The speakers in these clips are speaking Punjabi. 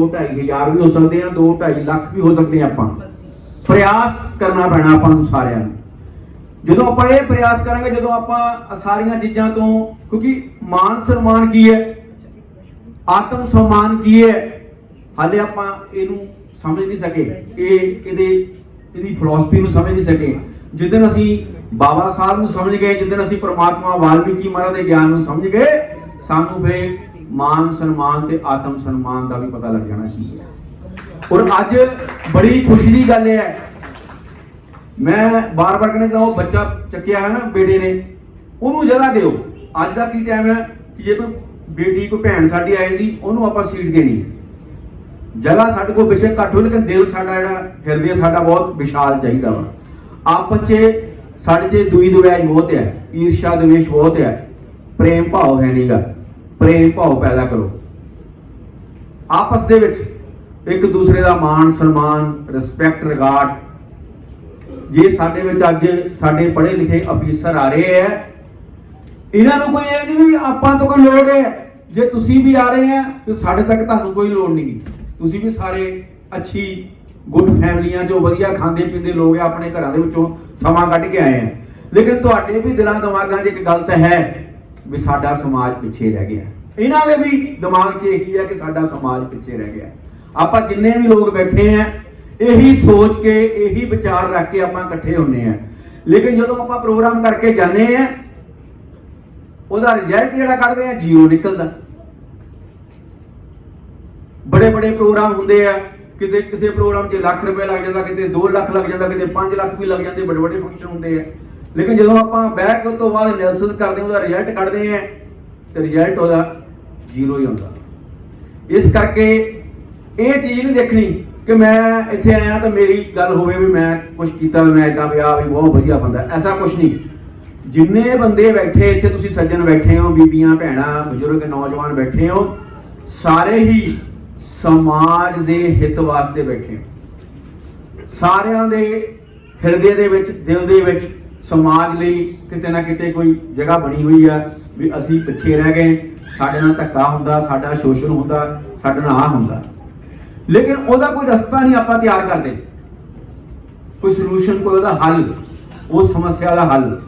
2 ਹਜ਼ਾਰ ਵੀ ਹੋ ਸਕਦੇ ਆ 2 2.5 ਲੱਖ ਵੀ ਹੋ ਸਕਦੇ ਆ ਆਪਾਂ। ਪ੍ਰਯਾਸ ਕਰਨਾ ਪੈਣਾ ਆਪਾਂ ਨੂੰ ਸਾਰਿਆਂ ਨੂੰ। ਜਦੋਂ ਆਪਾਂ ਇਹ ਪ੍ਰਯਾਸ ਕਰਾਂਗੇ, ਜਦੋਂ ਆਪਾਂ ਸਾਰੀਆਂ ਚੀਜ਼ਾਂ ਤੋਂ, ਕਿਉਂਕਿ ਮਾਨ ਸਨਮਾਨ ਕੀ ਹੈ? ਆਤਮ ਸਨਮਾਨ ਕੀ ਹੈ? ਹਾਲੇ ਆਪਾਂ ਇਹਨੂੰ ਸਮਝ ਨਹੀਂ ਸਕੇ। ਇਹ ਇਹਦੇ ਇਹਦੀ ਫਿਲਾਸਫੀ ਨੂੰ ਸਮਝ ਨਹੀਂ ਸਕੇ। ਜਿੱਦਨ ਅਸੀਂ ਬਾਬਾ ਸਾਹਿਬ ਨੂੰ ਸਮਝ ਗਏ ਜਿੱਦਨ ਅਸੀਂ ਪ੍ਰਮਾਤਮਾ ਵਾਲਮੀਕੀ ਮਹਾਰਾਜ ਦੇ ਗਿਆਨ ਨੂੰ ਸਮਝ ਗਏ, ਸਾਨੂੰ ਫੇ ਮਾਨ ਸਨਮਾਨ ਤੇ ਆਤਮ ਸਨਮਾਨ ਦਾ ਵੀ ਪਤਾ ਲੱਗ ਜਾਣਾ ਕੀ ਔਰ ਅੱਜ ਬੜੀ ਖੁਸ਼ੀ ਦੀ ਗੱਲ ਇਹ ਹੈ। ਮੈਂ ਬਾਰ-ਬਾਰ ਕਹਿੰਦਾ ਉਹ ਬੱਚਾ ਚੱਕਿਆ ਹੈ ਨਾ ਬੇਟੇ ਨੇ, ਉਹਨੂੰ ਜਗ੍ਹਾ ਦਿਓ। ਅੱਜ ਦਾ ਕੀ ਟਾਈਮ ਹੈ ਕਿ ਜੇ ਕੋਈ ਬੇਟੀ, ਕੋਈ ਭੈਣ ਸਾਡੀ ਆ ਜਾਂਦੀ, ਉਹਨੂੰ ਆਪਾਂ ਸੀਟ ਦੇਣੀ। ਜਗ੍ਹਾ ਸਾਡੇ ਕੋਲ ਬੇਸ਼ੱਕ ਘੱਟ ਹੋਵੇ, ਲੇਕਿਨ ਦਿਲ ਸਾਡਾ ਜਿਹੜਾ ਹਿਰਦੇ ਸਾਡਾ ਬਹੁਤ ਵਿਸ਼ਾਲ ਚਾਹੀਦਾ ਵਾ। ਆਪਸ 'ਚ ਸਾਡੇ 'ਚ ਦੂਈ ਦੁਆਈ ਬਹੁਤ ਹੈ ਈਰਸ਼ਾ ਦਵੇਸ਼ ਬਹੁਤ ਹੈ ਪ੍ਰੇਮ ਭਾਵ ਹੈ ਨਹੀਂਗਾ ਪ੍ਰੇਮ ਭਾਵ ਪੈਦਾ ਕਰੋ। ਆਪਸ ਦੇ ਵਿੱਚ ਇੱਕ ਦੂਸਰੇ ਦਾ ਮਾਣ, ਸਨਮਾਨ ਰਿਸਪੈਕਟ ਰਿਗਾਰਡ ਜੇ ਸਾਡੇ ਵਿੱਚ ਅੱਜ ਸਾਡੇ ਪੜ੍ਹੇ ਲਿਖੇ ਅਫੀਸਰ ਆ ਰਹੇ ਹੈ, ਇਹਨਾਂ ਨੂੰ ਕੋਈ ਇਹ ਨਹੀਂ ਵੀ ਆਪਾਂ ਤੋਂ ਕੋਈ ਲੋੜ ਹੈ। ਜੇ ਤੁਸੀਂ ਵੀ ਆ ਰਹੇ ਆ ਤੇ ਸਾਡੇ ਤੱਕ ਤੁਹਾਨੂੰ ਕੋਈ ਲੋੜ ਨਹੀਂ। ਤੁਸੀਂ ਵੀ ਸਾਰੇ ਅੱਛੀ ਗੁੱਡ ਫੈਮਲੀਆਂ ਜੋ ਵਧੀਆ ਖਾਂਦੇ ਪੀਂਦੇ ਲੋਕ ਆ, ਆਪਣੇ ਘਰਾਂ ਦੇ ਵਿੱਚੋਂ ਸਮਾਂ ਕੱਢ ਕੇ ਆਏ ਆ ਲੇਕਿਨ ਤੁਹਾਡੇ ਵੀ ਦਿਲਾਂ ਦਿਮਾਗਾਂ 'ਚ ਇੱਕ ਗੱਲ ਤਾਂ ਹੈ ਵੀ ਸਾਡਾ ਸਮਾਜ ਪਿੱਛੇ ਰਹਿ ਗਿਆ। ਇਹਨਾਂ ਦੇ ਵੀ ਦਿਮਾਗ 'ਚ ਇਹੀ ਹੈ ਕਿ ਸਾਡਾ ਸਮਾਜ ਪਿੱਛੇ ਰਹਿ ਗਿਆ। ਆਪਾਂ ਜਿੰਨੇ ਵੀ ਲੋਕ ਬੈਠੇ ਆ, ਇਹੀ ਸੋਚ ਕੇ, ਇਹੀ ਵਿਚਾਰ ਰੱਖ ਕੇ ਆਪਾਂ ਇਕੱਠੇ ਹੁੰਨੇ ਆ। ਲੇਕਿਨ ਜਦੋਂ ਆਪਾਂ ਪ੍ਰੋਗਰਾਮ ਕਰਕੇ ਜਾਂਦੇ ਆ, ਉਹਦਾ ਰਿਜ਼ਲਟ ਜਿਹੜਾ ਕੱਢਦੇ ਆ, ਜੀਓ ਨਿਕਲਦਾ। ਬੜੇ ਬੜੇ ਪ੍ਰੋਗਰਾਮ ਹੁੰਦੇ ਆ, ਕਿਸੇ ਕਿਸੇ ਪ੍ਰੋਗਰਾਮ 'ਚ ਲੱਖ ਰੁਪਏ ਲੱਗ ਜਾਂਦਾ, ਕਿਤੇ 2 ਲੱਖ ਲੱਗ ਜਾਂਦਾ, ਕਿਤੇ 5 ਲੱਖ ਵੀ ਲੱਗ ਜਾਂਦੇ ਬੜੇ ਬੜੇ ਫੰਕਸ਼ਨ ਹੁੰਦੇ ਆ। ਲੇਕਿਨ ਜਦੋਂ ਆਪਾਂ ਬੈਕ ਤੋਂ ਬਾਅਦ ਐਨਾਲਿਸਿਸ ਕਰਦੇ ਹਾਂ, ਉਹਦਾ ਰਿਜ਼ਲਟ ਕੱਢਦੇ ਹਾਂ, ਤੇ ਰਿਜ਼ਲਟ ਉਹਦਾ ਜ਼ੀਰੋ ਹੀ ਆਉਂਦਾ ਇਸ ਕਰਕੇ ਇਹ ਚੀਜ਼ ਨਹੀਂ ਦੇਖਣੀ ਕਿ ਮੈਂ ਇੱਥੇ ਆਇਆ ਤਾਂ ਮੇਰੀ ਗੱਲ ਹੋਵੇ ਵੀ ਮੈਂ ਕੁਝ ਕੀਤਾ ਵੀ ਮੈਂ ਇਦਾਂ ਵੀ ਆ ਵੀ ਬਹੁਤ ਵਧੀਆ ਬੰਦਾ, ਐਸਾ ਕੁਝ ਨਹੀਂ। ਜਿੰਨੇ ਬੰਦੇ ਬੈਠੇ, ਇੱਥੇ ਤੁਸੀਂ ਸੱਜਣ ਬੈਠੇ ਹੋ, ਬੀਬੀਆਂ, ਭੈਣਾਂ, ਬਜ਼ੁਰਗ, ਨੌਜਵਾਨ ਬੈਠੇ ਹੋ, ਸਾਰੇ ਹੀ ਸਮਾਜ ਦੇ ਹਿੱਤ ਵਾਸਤੇ ਬੈਠੇ ਹੋ। ਸਾਰਿਆਂ ਦੇ ਹਿਰਦੇ ਦੇ ਵਿੱਚ, ਦਿਲ ਦੇ ਵਿੱਚ ਸਮਾਜ ਲਈ ਕਿਤੇ ਨਾ ਕਿਤੇ ਕੋਈ ਜਗ੍ਹਾ ਬਣੀ ਹੋਈ ਆ ਵੀ ਅਸੀਂ ਪਿੱਛੇ ਰਹਿ ਗਏ, ਸਾਡੇ ਨਾਲ ਧੱਕਾ ਹੁੰਦਾ, ਸਾਡਾ ਸ਼ੋਸ਼ਣ ਹੁੰਦਾ, ਸਾਡੇ ਨਾਲ ਆ ਹੁੰਦਾ। ਲੇਕਿਨ ਉਹਦਾ ਕੋਈ ਰਸਤਾ ਨਹੀਂ ਆਪਾਂ ਤਿਆਰ ਕਰਦੇ। ਕੋਈ ਸੋਲੂਸ਼ਨ ਕੋਈ ਉਹਦਾ ਹੱਲ ਉਸ ਸਮੱਸਿਆ ਦਾ ਹੱਲ।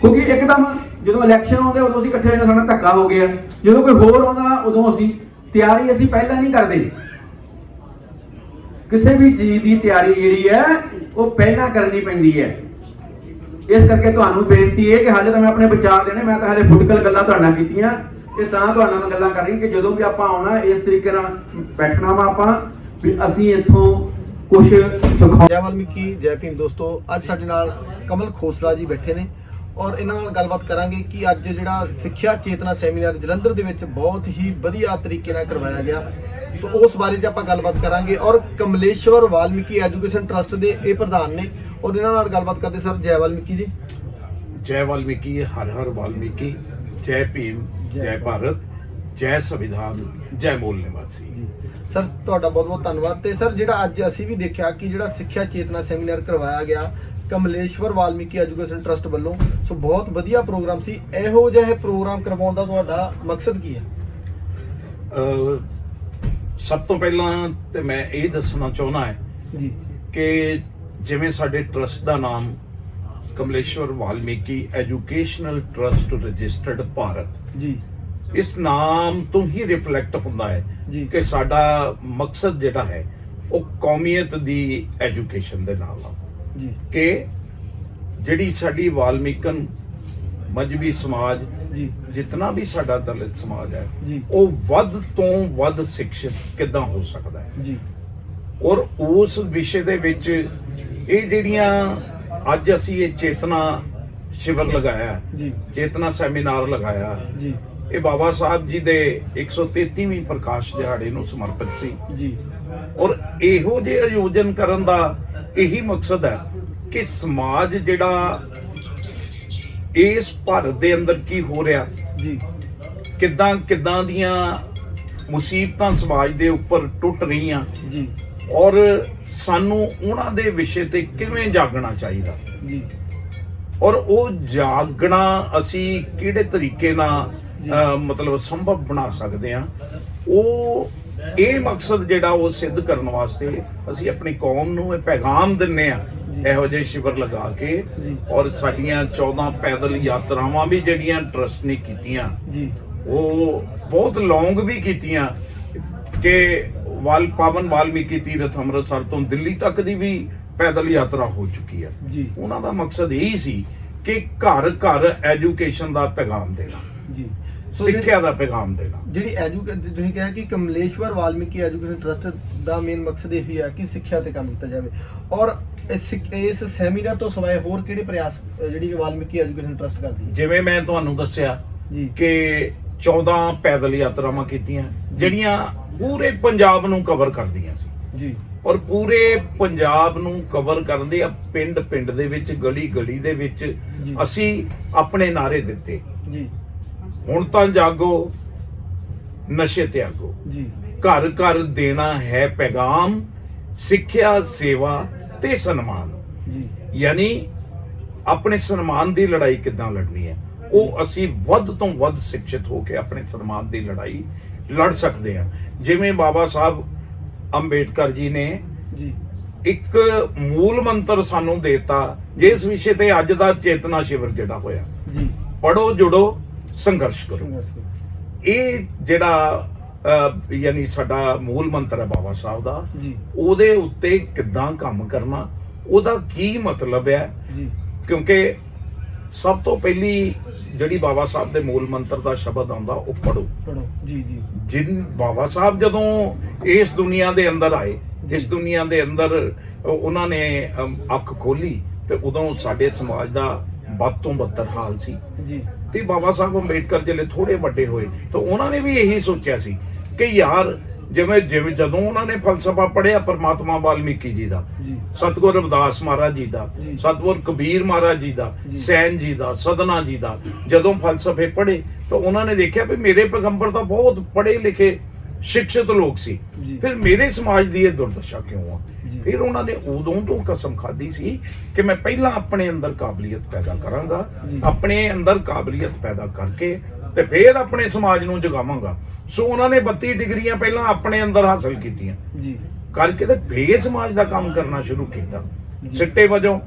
ਕਿਉਂਕਿ ਇੱਕਦਮ ਜਦੋਂ ਇਲੈਕਸ਼ਨ ਆਉਂਦੇ, ਉਦੋਂ ਅਸੀਂ ਇਕੱਠੇ ਹੋ ਜਾਂਦੇ ਸਾਡਾ ਧੱਕਾ ਹੋ ਗਿਆ। ਜਦੋਂ ਕੋਈ ਹੋਰ ਆਉਂਦਾ, ਉਦੋਂ ਅਸੀਂ ਤਿਆਰੀ ਅਸੀਂ ਪਹਿਲਾਂ ਨਹੀਂ ਕਰਦੇ। ਕਿਸੇ ਵੀ ਚੀਜ਼ ਦੀ ਤਿਆਰੀ ਜਿਹੜੀ ਹੈ, ਉਹ ਪਹਿਲਾਂ ਕਰਨੀ ਪੈਂਦੀ ਹੈ। ਇਸ ਕਰਕੇ ਤੁਹਾਨੂੰ ਬੇਨਤੀ ਹੈ ਕਿ ਹਾਲੇ ਤਾਂ ਮੈਂ ਆਪਣੇ ਵਿਚਾਰ ਦੇਣੇ, ਮੈਂ ਤਾਂ ਹਾਲੇ ਫੁੱਟਕਲ ਗੱਲਾਂ ਤੁਹਾਡੇ ਕੀਤੀਆਂ ਤੇ ਤਾਂ ਤੁਹਾਡੇ ਮੈਂ ਗੱਲਾਂ ਕਰਨੀ ਕਿ ਜਦੋਂ ਵੀ ਆਪਾਂ ਆਉਣਾ, ਇਸ ਤਰੀਕੇ ਨਾਲ ਬੈਠਣਾ ਵਾ ਆਪਾਂ ਵੀ ਅਸੀਂ ਇੱਥੋਂ ਕੁਝ ਸਿਖਾ ਜੈ ਵਾਲਮੀਕੀ, ਜੈ ਭੀਮ ਦੋਸਤੋ, ਅੱਜ ਸਾਡੇ ਨਾਲ ਕਮਲ ਖੋਸਲਾ ਜੀ ਬੈਠੇ ਨੇ ਔਰ ਇਹਨਾਂ ਨਾਲ ਗੱਲਬਾਤ ਕਰਾਂਗੇ ਕਿ ਅੱਜ ਜਿਹੜਾ ਸਿੱਖਿਆ ਚੇਤਨਾ ਸੈਮੀਨਾਰ ਜਲੰਧਰ ਦੇ ਵਿੱਚ ਬਹੁਤ ਹੀ ਵਧੀਆ ਤਰੀਕੇ ਨਾਲ ਕਰਵਾਇਆ ਗਿਆ। ਸੋ ਉਸ ਬਾਰੇ 'ਚ ਆਪਾਂ ਗੱਲਬਾਤ ਕਰਾਂਗੇ ਔਰ ਕਮਲੇਸ਼ਵਰ ਵਾਲਮੀਕੀ ਐਜੂਕੇਸ਼ਨ ਟਰਸਟ ਦੇ ਇਹ ਪ੍ਰਧਾਨ ਨੇ ਔਰ ਇਹਨਾਂ ਨਾਲ ਗੱਲਬਾਤ ਕਰਦੇ ਸਰ ਜੈ ਵਾਲਮੀਕੀ ਜੀ। ਜੈ ਵਾਲਮੀਕੀ ਹਰ ਹਰ ਵਾਲਮੀਕੀ ਜੈ ਭੀਮ ਜੈ ਭਾਰਤ। ਜੈ ਸੰਵਿਧਾਨ ਜੈ ਮੂਲ ਨਿਵਾਸੀ। ਸਰ ਤੁਹਾਡਾ ਬਹੁਤ ਬਹੁਤ ਧੰਨਵਾਦ। ਤੇ ਸਰ ਜਿਹੜਾ ਅੱਜ ਅਸੀਂ ਵੀ ਦੇਖਿਆ ਕਿ ਜਿਹੜਾ ਸਿੱਖਿਆ ਚੇਤਨਾ ਸੈਮੀਨਾਰ ਕਰਵਾਇਆ ਗਿਆ ਕਮਲੇਸ਼ਵਰ ਵਾਲਮੀਕੀ ਐਜੂਕੇਸ਼ਨ ਟਰਸਟ ਵੱਲੋਂ ਸੋ ਬਹੁਤ ਵਧੀਆ ਪ੍ਰੋਗਰਾਮ ਸੀ। ਇਹੋ ਜਿਹੇ ਪ੍ਰੋਗਰਾਮ ਕਰਵਾਉਣ ਦਾ ਤੁਹਾਡਾ ਮਕਸਦ ਕੀ ਹੈ? ਸਭ ਤੋਂ ਪਹਿਲਾਂ ਤੇ ਮੈਂ ਇਹ ਦੱਸਣਾ ਚਾਹੁੰਦਾ ਹਾਂ ਜੀ। ਕਿ ਜਿਵੇਂ ਸਾਡੇ ਟਰਸਟ ਦਾ ਨਾਮ Kamleshwar Valmiki educational trust registered Bharat. ਜੀ। ਇਸ ਨਾਮ ਤੋਂ ਹੀ ਰਿਫਲੈਕਟ ਹੁੰਦਾ ਹੈ। ਕਿ ਸਾਡਾ ਮਕਸਦ ਜਿਹੜਾ ਹੈ ਉਹ ਕੌਮੀਅਤ ਦੀ ਐਜੂਕੇਸ਼ਨ ਦੇ ਨਾਲ ਆ। ਜੀ। ਕਿ ਜਿਹੜੀ ਸਾਡੀ ਵਾਲਮੀਕਨ ਮਜਬੀ ਸਮਾਜ ਜੀ। ਜਿੰਨਾ ਵੀ ਸਾਡਾ ਦਲਿਤ ਸਮਾਜ ਹੈ ਉਹ ਵੱਧ ਤੋਂ ਵੱਧ ਸਿੱਖਿਅਤ ਕਿੱਦਾਂ ਹੋ ਸਕਦਾ ਹੈ? ਜੀ। ਔਰ ਉਸ ਵਿਸ਼ੇ ਦੇ ਵਿੱਚ ਇਹ ਜਿਹੜੀਆਂ ਅੱਜ ਅਸੀਂ ਇਹ ਚੇਤਨਾ ਸ਼ਿਵਰ ਲਗਾਇਆ ਜੀ। ਚੇਤਨਾ ਸੈਮੀਨਾਰ ਲਗਾਇਆ ਜੀ। ਇਹ ਬਾਬਾ ਸਾਹਿਬ ਜੀ ਦੇ 133ਵੀਂ ਪ੍ਰਕਾਸ਼ ਦਿਹਾੜੇ ਨੂੰ ਸਮਰਪਿਤ ਸੀ। ਜੀ। ਔਰ ਇਹੋ ਜਿਹੇ ਆਯੋਜਨ ਕਰਨ ਦਾ ਇਹੀ ਮਕਸਦ ਹੈ ਕਿ ਸਮਾਜ ਜਿਹੜਾ ਇਸ ਭਾਰਤ ਦੇ ਅੰਦਰ ਕੀ ਹੋ ਰਿਹਾ ਜੀ। ਕਿੱਦਾਂ ਕਿੱਦਾਂ ਦੀਆਂ ਮੁਸੀਬਤਾਂ ਸਮਾਜ ਦੇ ਉੱਪਰ ਟੁੱਟ ਰਹੀਆਂ ਜੀ। ਔਰ ਸਾਨੂੰ ਉਹਨਾਂ ਦੇ ਵਿਸ਼ੇ ਤੇ ਕਿਵੇਂ ਜਾਗਣਾ ਚਾਹੀਦਾ? ਜੀ। ਔਰ ਉਹ ਜਾਗਣਾ ਅਸੀਂ ਕਿਹੜੇ ਤਰੀਕੇ ਨਾਲ ਮਤਲਬ ਸੰਭਵ ਬਣਾ ਸਕਦੇ ਆ ਉਹ ਇਹ ਮਕਸਦ ਜਿਹੜਾ ਉਹ ਸਿੱਧ ਕਰਨ ਵਾਸਤੇ ਅਸੀਂ ਆਪਣੀ ਕੌਮ ਨੂੰ ਇਹ ਪੈਗਾਮ ਦਿੰਨੇ ਆ। ਇਹੋ ਜਿਹੇ ਸ਼ਿਵਰ ਲਗਾ ਕੇ। ਔਰ ਸਾਡੀਆਂ 14 ਪੈਦਲ ਯਾਤਰਾਵਾਂ ਵੀ ਜਿਹੜੀਆਂ ਟਰਸਟ ਨੇ ਕੀਤੀਆਂ ਜੀ। ਉਹ ਬਹੁਤ ਲੌਂਗ ਵੀ ਕੀਤੀਆਂ ਕਿ ਵਾਲ ਪਾਵਨ ਵਾਲਮੀਕੀ ਤੀਰਥ ਅੰਮ੍ਰਿਤਸਰ ਤੋਂ ਦਿੱਲੀ ਤੱਕ ਦੀ ਵੀ ਪੈਦਲ ਯਾਤਰਾ ਹੋ ਚੁੱਕੀ ਹੈ। ਜੀ। ਉਹਨਾਂ ਦਾ ਮਕਸਦ ਇਹੀ ਸੀ ਕਿ ਘਰ ਘਰ ਐਜੂਕੇਸ਼ਨ ਦਾ ਪੈਗਾਮ ਦੇਣਾ। ਜੀ। ਸਿੱਖਿਆ ਦਾ ਪੈਗਾਮ ਦੇਣਾ। ਜਿਹੜੀ ਐਜੂਕੇ ਤੁਸੀਂ ਕਿਹਾ ਕਿ ਕਮਲੇਸ਼ਵਰ ਵਾਲਮੀਕੀ ਐਜੂਕੇਸ਼ਨ ਟਰਸਟ ਦਾ ਮੇਨ ਮਕਸਦ ਇਹ ਹੀ ਹੈ ਕਿ ਸਿੱਖਿਆ ਤੇ ਕੰਮ ਕੀਤਾ ਜਾਵੇ। ਔਰ ਇਸ ਇਸ ਸੈਮੀਨਾਰ ਤੋਂ ਸਿਵਾਏ ਹੋਰ ਕਿਹੜੇ ਪ੍ਰਯਾਸ ਜਿਹੜੀ ਵਾਲਮੀਕੀ ਐਜੂਕੇਸ਼ਨ ਟਰਸਟ ਕਰਦੀ ਹੈ? ਜਿਵੇਂ ਮੈਂ ਤੁਹਾਨੂੰ ਦੱਸਿਆ ਜੀ। ਕਿ 14 ਪੈਦਲ ਯਾਤਰਾਵਾਂ ਕੀਤੀਆਂ ਜਿਹੜੀਆਂ ਪੂਰੇ ਪੰਜਾਬ ਨੂੰ ਕਵਰ ਕਰਦੀਆਂ ਸੀ। ਜੀ। ਔਰ ਪੂਰੇ ਪੰਜਾਬ ਨੂੰ ਕਵਰ ਕਰਨ ਦੇ ਪਿੰਡ ਪਿੰਡ ਦੇ ਵਿੱਚ ਗਲੀ ਗਲੀ ਦੇ ਵਿੱਚ। ਅਸੀਂ ਆਪਣੇ ਨਾਰੇ ਦਿੱਤੇ। ਜੀ। ਹੁਣ ਤਾਂ ਜਾਗੋ ਨਸ਼ੇ ਤਿਆਗੋ ਜੀ। ਘਰ ਘਰ ਦੇਣਾ ਹੈ ਪੈਗਾਮ ਸਿੱਖਿਆ ਸੇਵਾ ਤੇ ਸਨਮਾਨ। ਜੀ। ਯਾਨੀ ਆਪਣੇ ਸਨਮਾਨ ਦੀ ਲੜਾਈ ਕਿੱਦਾਂ ਲੜਨੀ ਹੈ? ਉਹ ਅਸੀਂ ਵੱਧ ਤੋਂ ਵੱਧ ਸਿੱਖਿਤ ਹੋ ਕੇ ਆਪਣੇ ਸਨਮਾਨ ਦੀ ਲੜਾਈ ਲੜ ਸਕਦੇ ਹਾਂ ਜਿਵੇਂ ਬਾਬਾ ਸਾਹਿਬ ਅੰਬੇਡਕਰ ਜੀ ਨੇ ਜੀ। ਇੱਕ ਮੂਲ ਮੰਤਰ ਸਾਨੂੰ ਦੇਤਾ ਜਿਸ ਵਿਸ਼ੇ ਤੇ ਅੱਜ ਦਾ ਚੇਤਨਾ ਸ਼ਿਵਰ ਜਿਹੜਾ ਹੋਇਆ। ਜੀ। ਪੜੋ ਜੁੜੋ ਸੰਘਰਸ਼ ਕਰੋ। ਇਹ ਜਿਹੜਾ ਯਾਨੀ ਸਾਡਾ ਮੂਲ ਮੰਤਰ ਹੈ ਬਾਬਾ ਸਾਹਿਬ ਦਾ ਜੀ। ਉਹਦੇ ਉੱਤੇ ਕਿੱਦਾਂ ਕੰਮ ਕਰਨਾ ਉਹਦਾ ਕੀ ਮਤਲਬ ਹੈ? ਜੀ। ਕਿਉਂਕਿ ਸਭ ਤੋਂ ਪਹਿਲੀ ਜਿਹੜੀ ਬਾਬਾ ਸਾਹਿਬ ਦੇ ਮੂਲ ਮੰਤਰ ਦਾ ਸ਼ਬਦ ਆਉਂਦਾ ਉਹ ਪੜੋ ਪੜੋ ਜੀ ਜੀ। ਜਿਨ ਬਾਬਾ ਸਾਹਿਬ ਜਦੋਂ ਇਸ ਦੁਨੀਆ ਦੇ ਅੰਦਰ ਆਏ ਜੀ। ਇਸ ਦੁਨੀਆ ਦੇ ਅੰਦਰ ਉਹ- ਉਹਨਾਂ ਨੇ ਅੱਖ ਖੋਲੀ ਤੇ ਉਦੋਂ ਸਾਡੇ ਸਮਾਜ ਦਾ ਵੱਧ ਤੋਂ ਬੱਤਰ ਹਾਲ ਸੀ। ਜੀ। ਤੇ ਬਾਬਾ ਸਾਹਿਬ ਅੰਬੇਡਕਰ ਜਿਹੜੇ ਥੋੜੇ ਵੱਡੇ ਹੋਏ ਤਾਂ ਉਹਨਾਂ ਨੇ ਵੀ ਇਹੀ ਸੋਚਿਆ ਸੀ ਕਿ ਯਾਰ ਜਿਵੇਂ ਜਿਵੇਂ ਜਦੋਂ ਉਹਨਾਂ ਨੇ ਫਲਸਫਾ ਪੜ੍ਹਿਆ ਪਰਮਾਤਮਾ ਵਾਲਮੀਕੀ ਜੀ ਦਾ ਸਤਗੁਰ ਰਵਿਦਾਸ ਮਹਾਰਾਜ ਜੀ ਦਾ। ਸਤਗੁਰ ਕਬੀਰ ਮਹਾਰਾਜ ਜੀ ਦਾ। ਸੈਨ ਜੀ ਦਾ ਸਦਨਾ ਜੀ ਦਾ ਜਦੋਂ ਫਲਸਫੇ ਪੜ੍ਹੇ ਤਾਂ ਉਹਨਾਂ ਨੇ ਦੇਖਿਆ ਵੀ ਮੇਰੇ ਪੈਗੰਬਰ ਤਾਂ ਬਹੁਤ ਪੜ੍ਹੇ ਲਿਖੇ ਸਿੱਖਿਅਤ ਲੋਕ ਸੀ। ਫਿਰ ਮੇਰੇ ਸਮਾਜ ਦੀ ਇਹ ਦੁਰਦਸ਼ਾ ਕਿਉਂ ਆ। ਫਿਰ ਉਹਨਾਂ ਨੇ ਉਦੋਂ ਤੋਂ ਕਸਮ ਖਾਧੀ ਸੀ ਕਿ ਮੈਂ ਪਹਿਲਾਂ ਆਪਣੇ ਅੰਦਰ ਕਾਬਲੀਅਤ ਪੈਦਾ ਕਰਾਂਗਾ। ਆਪਣੇ ਅੰਦਰ ਕਾਬਲੀਅਤ ਪੈਦਾ ਕਰਕੇ ਤੇ ਫਿਰ ਆਪਣੇ ਸਮਾਜ ਨੂੰ ਜਗਾਵਾਂਗਾ। ਸੋ ਉਹਨਾਂ ਨੇ 32 ਡਿਗਰੀਆਂ ਪਹਿਲਾਂ ਆਪਣੇ ਅੰਦਰ ਹਾਸਲ ਕੀਤੀਆਂ। ਜੀ। ਕਰਕੇ ਤੇ ਬੇ ਸਮਾਜ ਦਾ ਕੰਮ ਕਰਨਾ ਸ਼ੁਰੂ ਕੀਤਾ। ਸਿੱਟੇ ਵਜੋਂ।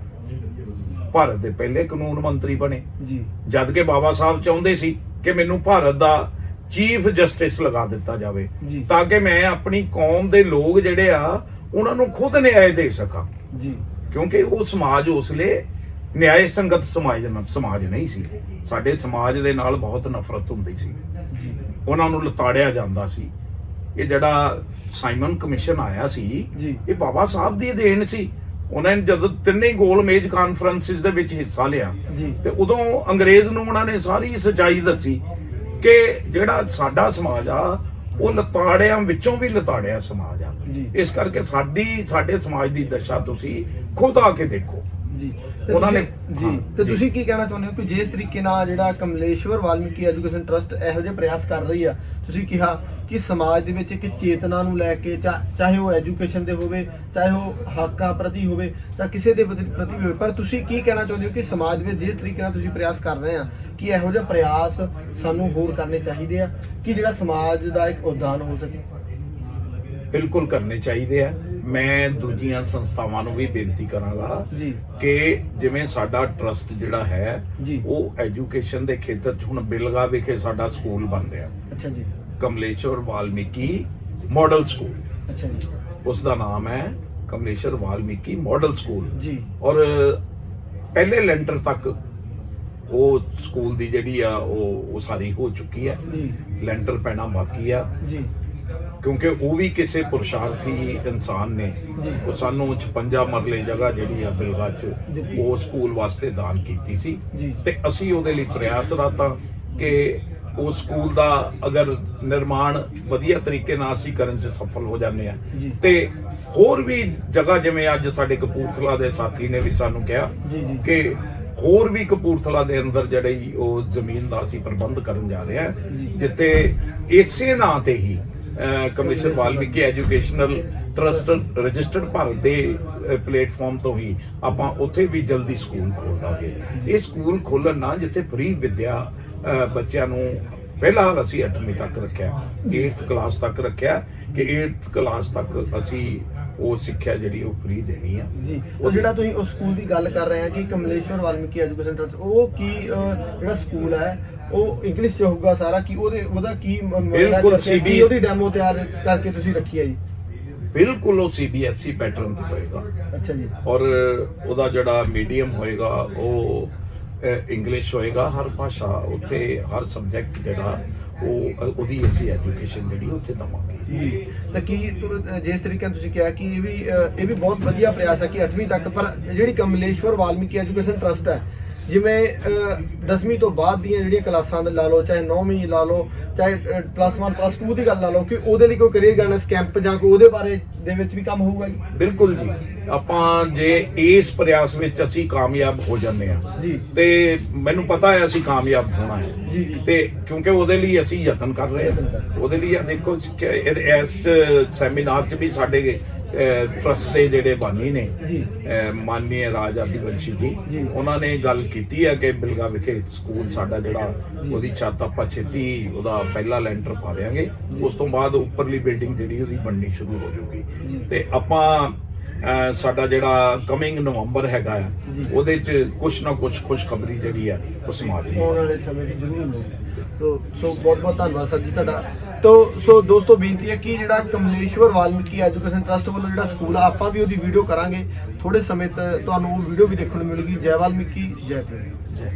ਭਾਰਤ ਦੇ ਪਹਿਲੇ ਕਾਨੂੰਨ ਮੰਤਰੀ ਬਣੇ। ਜੀ। ਜਦ ਕਿ ਬਾਬਾ ਸਾਹਿਬ ਚਾਹੁੰਦੇ ਸੀ ਕਿ ਮੈਨੂੰ ਭਾਰਤ ਦਾ ਚੀਫ ਜਸਟਿਸ ਲਗਾ ਦਿੱਤਾ ਜਾਵੇ। ਤਾਂ ਕਿ ਮੈਂ ਆਪਣੀ ਕੌਮ ਦੇ ਲੋਕ ਜਿਹੜੇ ਆ ਉਹਨਾਂ ਨੂੰ ਖੁਦ ਨਿਆਂ ਦੇ ਸਕਾਂ। ਜੀ। ਕਿਉਂਕਿ ਉਹ ਸਮਾਜ ਉਸਲੇ ਨਿਆਂ ਸੰਗਤ ਸਮਾਜ ਸਮਾਜ ਨਹੀਂ ਸੀ। ਸਾਡੇ ਸਮਾਜ ਦੇ ਨਾਲ ਬਹੁਤ ਨਫ਼ਰਤ ਹੁੰਦੀ ਸੀ। ਉਹਨਾਂ ਨੂੰ ਲਤਾੜਿਆ ਜਾਂਦਾ ਸੀ। ਇਹ ਜਿਹੜਾ ਸਾਈਮਨ ਕਮਿਸ਼ਨ ਆਇਆ ਸੀ। ਇਹ ਬਾਬਾ ਸਾਹਿਬ ਦੀ ਦੇਣ ਸੀ। ਉਹਨਾਂ ਨੇ ਜਦੋਂ ਤਿੰਨੇ ਗੋਲ ਮੇਜ ਕਾਨਫਰੰਸਿਸ ਦੇ ਵਿੱਚ ਹਿੱਸਾ ਲਿਆ। ਤੇ ਉਦੋਂ ਅੰਗਰੇਜ਼ ਨੂੰ ਉਹਨਾਂ ਨੇ ਸਾਰੀ ਸਚਾਈ ਦੱਸੀ ਕਿ ਜਿਹੜਾ ਸਾਡਾ ਸਮਾਜ ਆ ਉਹ ਲਤਾੜਿਆਂ ਵਿੱਚੋਂ ਵੀ ਲਤਾੜਿਆ ਸਮਾਜ ਆ। ਇਸ ਕਰਕੇ ਸਾਡੀ ਸਾਡੇ ਸਮਾਜ ਦੀ ਦਸ਼ਾ ਤੁਸੀਂ ਖੁਦ ਆ ਕੇ ਦੇਖੋ। ਜੀ। ਉਹਨਾਂ ਨੇ- ਜੀ ਤੇ ਜੀ। ਤੁਸੀਂ ਕੀ ਕਹਿਣਾ ਚਾਹੁੰਦੇ ਹੋ ਕਿ ਜਿਸ ਤਰੀਕੇ ਨਾਲ ਜਿਹੜਾ ਕਮਲੇਸ਼ਵਰ ਵਾਲਮੀਕੀ ਐਜੂਕੇਸ਼ਨ ਟਰਸਟ ਇਹੋ ਜਿਹੇ ਪ੍ਰਯਾਸ ਕਰ ਰਹੀ ਆ ਤੁਸੀਂ ਕਿਹਾ ਕਿ ਸਮਾਜ ਦੇ ਵਿੱਚ ਇੱਕ ਚੇਤਨਾ ਨੂੰ ਲੈ ਕੇ ਚਾਹੇ ਉਹ ਐਜੂਕੇਸ਼ਨ ਦੇ ਹੋਵੇ ਚਾਹੇ ਉਹ ਹੱਕਾਂ ਪ੍ਰਤੀ ਹੋਵੇ ਜਾਂ ਕਿਸੇ ਦੇ ਪ੍ਰਤੀ ਹੋਵੇ ਪਰ ਤੁਸੀਂ ਕੀ ਕਹਿਣਾ ਚਾਹੁੰਦੇ ਹੋ ਕਿ ਸਮਾਜ ਵਿੱਚ ਜਿਸ ਤਰੀਕੇ ਨਾਲ ਤੁਸੀਂ ਪ੍ਰਯਾਸ ਕਰ ਰਹੇ ਆ ਕਿ ਇਹੋ ਜਿਹਾ ਪ੍ਰਯਾਸ ਸਾਨੂੰ ਹੋਰ ਕਰਨੇ ਚਾਹੀਦੇ ਆ ਕਿ ਜਿਹੜਾ ਸਮਾਜ ਦਾ ਇੱਕ ਉਦਾਨ ਹੋ ਸਕੇ ਬਿਲਕੁਲ ਕਰਨੇ ਚਾਹੀਦੇ ਆ ਮੈਂ ਦੂਜੀਆਂ ਸੰਸਥਾਵਾਂ ਨੂੰ ਵੀ ਬੇਨਤੀ ਕਰਾਂਗਾ ਜੀ। ਕਿ ਜਿਵੇਂ ਸਾਡਾ ਟਰਸਟ ਜਿਹੜਾ ਹੈ। ਉਹ ਐਜੂਕੇਸ਼ਨ ਦੇ ਖੇਤਰ 'ਚ ਹੁਣ ਬਿਲਗਾ ਵਿਖੇ ਸਾਡਾ ਸਕੂਲ ਬਣ ਰਿਹਾ। ਅੱਛਾ ਜੀ। ਕਮਲੇਸ਼ਵਰ ਵਾਲਮੀਕੀ ਮਾਡਲ ਸਕੂਲ ਅੱਛਾ ਜੀ। ਉਸ ਦਾ ਨਾਮ ਹੈ ਕਮਲੇਸ਼ਵਰ ਵਾਲਮੀਕੀ ਮਾਡਲ ਸਕੂਲ ਜੀ। ਔਰ ਪਹਿਲੇ ਲੈਂਟਰ ਤੱਕ ਉਹ ਸਕੂਲ ਦੀ ਜਿਹੜੀ ਆ ਉਹ ਉਹ ਸਾਰੀ ਹੋ ਚੁੱਕੀ ਹੈ। ਜੀ। ਲੈਂਟਰ ਪੈਣਾ ਬਾਕੀ ਆ। ਜੀ। ਕਿਉਂਕਿ ਉਹ ਵੀ ਕਿਸੇ ਪੁਰਸ਼ਾਰਥੀ ਇਨਸਾਨ ਨੇ। ਉਹ ਸਾਨੂੰ 56 ਮਰਲੇ ਜਗ੍ਹਾ ਜਿਹੜੀ ਆ ਬਿਲਗਾ ਚ। ਉਹ ਸਕੂਲ ਵਾਸਤੇ ਦਾਨ ਕੀਤੀ ਸੀ। ਤੇ ਅਸੀਂ ਉਹਦੇ ਲਈ ਪ੍ਰਯਾਸਰਤ ਹਾਂ ਕਿ ਉਹ ਸਕੂਲ ਦਾ ਅਗਰ ਨਿਰਮਾਣ ਵਧੀਆ ਤਰੀਕੇ ਨਾਲ ਅਸੀਂ ਕਰਨ ਚ ਸਫਲ ਹੋ ਜਾਂਦੇ ਆ। ਤੇ ਹੋਰ ਵੀ ਜਗ੍ਹਾ ਜਿਵੇਂ ਅੱਜ ਸਾਡੇ ਕਪੂਰਥਲਾ ਦੇ ਸਾਥੀ ਨੇ ਵੀ ਸਾਨੂੰ ਕਿਹਾ। ਕਿ ਹੋਰ ਵੀ ਕਪੂਰਥਲਾ ਦੇ ਅੰਦਰ ਜਿਹੜੀ ਉਹ ਜ਼ਮੀਨ ਦਾ ਅਸੀਂ ਪ੍ਰਬੰਧ ਕਰਨ ਜਾ ਰਹੇ ਜੀ। ਜਿੱਥੇ ਇਸੇ ਨਾਂ ਤੇ ਹੀ commission Valmiki educational trust registered Bharat ਦੇ ਪਲੇਟਫਾਰਮ ਤੋਂ ਹੀ ਆਪਾਂ ਉੱਥੇ ਵੀ ਜਲਦੀ ਸਕੂਲ ਖੋਲ ਦਾਂਗੇ। ਇਹ ਸਕੂਲ ਖੋਲਣ ਨਾਲ ਜਿੱਥੇ ਫ੍ਰੀ ਵਿੱਦਿਆ ਬੱਚਿਆਂ ਨੂੰ ਫਿਲਹਾਲ ਅਸੀਂ 8ਵੀਂ ਤੱਕ ਰੱਖਿਆ 8th ਕਲਾਸ ਤੱਕ ਰੱਖਿਆ ਕਿ 8th ਕਲਾਸ ਤੱਕ ਅਸੀਂ ਉਹ ਸਿੱਖਿਆ ਜਿਹੜੀ ਉਹ ਫ੍ਰੀ ਦੇਣੀ ਆ। ਜੀ। ਉਹ ਜਿਹੜਾ ਤੁਸੀਂ ਉਸ ਸਕੂਲ ਦੀ ਗੱਲ ਕਰ ਰਹੇ ਆ ਕਿ ਕਮਲੇਸ਼ਵਰ ਵਾਲਮੀਕੀ ਐਜੂਕੇਸ਼ਨ ਟਰਸਟ ਉਹ ਕੀ ਜਿਹੜਾ ਸਕੂਲ ਹੈ ਉਹ ਇੰਗਲਿਸ਼ ਚ ਹੋਊਗਾ ਸਾਰਾ ਕਿ ਉਹਦੇ ਉਹਦਾ ਕੀ ਬਿਲਕੁਲ ਕਰਕੇ- CB ਕੀ ਉਹਦੀ ਡੈਮੋ ਤਿਆਰ ਕਰਕੇ ਤੁਸੀਂ ਰੱਖੀ ਹੈ ਜੀ? ਬਿਲਕੁਲ ਉਹ ਸੀਬੀਐਸਈ ਪੈਟਰਨ ਤੇ ਹੋਏਗਾ। ਅੱਛਾ ਜੀ। ਔਰ ਉਹਦਾ ਜਿਹੜਾ ਮੀਡੀਅਮ ਹੋਏਗਾ ਉਹ ਇੰਗਲਿਸ਼ ਹੋਏਗਾ। ਹਰ ਭਾਸ਼ਾ ਉੱਥੇ ਹਰ ਸਬਜੈਕਟ ਜਿਹੜਾ ਉਹ ਉਹਦੀ ਅਸੀਂ ਐਜੂਕੇਸ਼ਨ ਜਿਹੜੀ ਉੱਥੇ ਦਵਾਂਗੇ ਜੀ। ਤਾਂ ਕੀ ਤੁ- ਜਿਸ ਤਰੀਕੇ ਨਾਲ ਤੁਸੀਂ ਕਿਹਾ ਕਿ ਇਹ ਵੀ ਇਹ ਵੀ ਬਹੁਤ ਵਧੀਆ ਪ੍ਰਯਾਸ ਹੈ ਕਿ 8ਵੀਂ ਤੱਕ ਪਰ ਜਿਹੜੀ ਕਮਲੇਸ਼ਵਰ ਵਾਲਮੀਕੀ ਐਜੂਕੇਸ਼ਨ ਟਰਸਟ ਹੈ ਜਿਵੇਂ 10ਵੀਂ ਤੋਂ ਬਾਅਦ ਦੀਆਂ ਜਿਹੜੀਆਂ ਕਲਾਸਾਂ ਦੇ ਲਾ ਲਓ ਚਾਹੇ 9ਵੀਂ ਲਾ ਲਓ ਚਾਹੇ ਪਲੱਸ 1 ਪਲੱਸ 2 ਦੀ ਗੱਲ ਲਾ ਲਓ ਕਿ ਉਹਦੇ ਲਈ ਕੋਈ ਕੈਰੀਅਰ ਗਾਈਡੈਂਸ ਕੈਂਪ ਜਾਂ ਕੋਈ ਉਹਦੇ ਬਾਰੇ ਦੇ ਵਿੱਚ ਵੀ ਕੰਮ ਹੋਊਗਾ ਜੀ? ਬਿਲਕੁਲ ਜੀ। ਆਪਾਂ ਜੇ ਇਸ ਪ੍ਰਯਾਸ ਵਿੱਚ ਅਸੀਂ ਕਾਮਯਾਬ ਹੋ ਜਾਂਦੇ ਆ ਜੀ। ਤੇ ਮੈਨੂੰ ਪਤਾ ਹੈ ਅਸੀਂ ਕਾਮਯਾਬ ਹੋਣਾ ਹੈ। ਜੀ ਜੀ। ਤੇ ਕਿਉਂਕਿ ਉਹਦੇ ਲਈ ਅਸੀਂ ਯਤਨ ਕਰ ਰਹੇ ਹਾਂ। ਉਹਦੇ ਲਈ ਆ ਦੇਖੋ ਇਸ ਸੈਮੀਨਾਰ 'ਚ ਵੀ ਸਾਡੇ ਟਰਸਟ ਦੇ ਜਿਹੜੇ ਬਾਨੀ ਨੇ ਮਾਨਨੀय ਰਾਜ ਆਦੀਵੰਸ਼ੀ ਜੀ ਜੀ। ਉਹਨਾਂ ਨੇ ਗੱਲ ਕੀਤੀ ਹੈ ਕਿ ਬਿਲਗਾ ਵਿਖੇ ਸਕੂਲ ਸਾਡਾ ਜਿਹੜਾ। ਉਹਦੀ ਛੱਤ ਆਪਾਂ ਛੇਤੀ ਉਹਦਾ ਪਹਿਲਾ ਲੈਂਟਰ ਪਾ ਦੇਾਂਗੇ ਉਸ ਤੋਂ ਬਾਅਦ ਉੱਪਰਲੀ ਬਿਲਡਿੰਗ ਜਿਹੜੀ ਉਹਦੀ ਬਣਨੀ ਸ਼ੁਰੂ ਹੋ। ਜਾਊਗੀ ਤੇ ਆਪਾਂ ਸਾਡਾ ਜਿਹੜਾ ਕਮਿੰਗ ਨਵੰਬਰ ਹੈਗਾ ਆ। ਉਹਦੇ 'ਚ ਕੁਛ ਨਾ ਕੁਛ ਖੁਸ਼ਖਬਰੀ ਜਿਹੜੀ ਆ ਉਹ ਸਮਾਜ ਨੂੰ ਆਉਣ ਵਾਲੇ ਸਮੇਂ ਜ਼ਰੂਰ ਸੋ ਬਹੁਤ ਬਹੁਤ ਧੰਨਵਾਦ ਸਰ ਜੀ ਤੁਹਾਡਾ ਤੋ, ਸੋ ਦੋਸਤੋ, ਬੇਨਤੀ ਹੈ ਕਿ ਜਿਹੜਾ ਕਮਲੇਸ਼ਵਰ ਵਾਲਮੀਕੀ ਐਜੂਕੇਸ਼ਨ ਟਰਸਟ ਵੱਲੋਂ ਜਿਹੜਾ ਸਕੂਲ ਆ, ਆਪਾਂ ਵੀ ਉਹਦੀ ਵੀਡੀਓ ਕਰਾਂਗੇ। ਥੋੜੇ ਸਮੇਂ ਤੱਕ ਤੁਹਾਨੂੰ ਉਹ ਵੀਡੀਓ ਵੀ ਦੇਖਣ ਨੂੰ ਮਿਲੇਗੀ। ਜੈ ਵਾਲਮੀਕੀ, ਜੈ ਪ੍ਰੇਮ। ਜੈ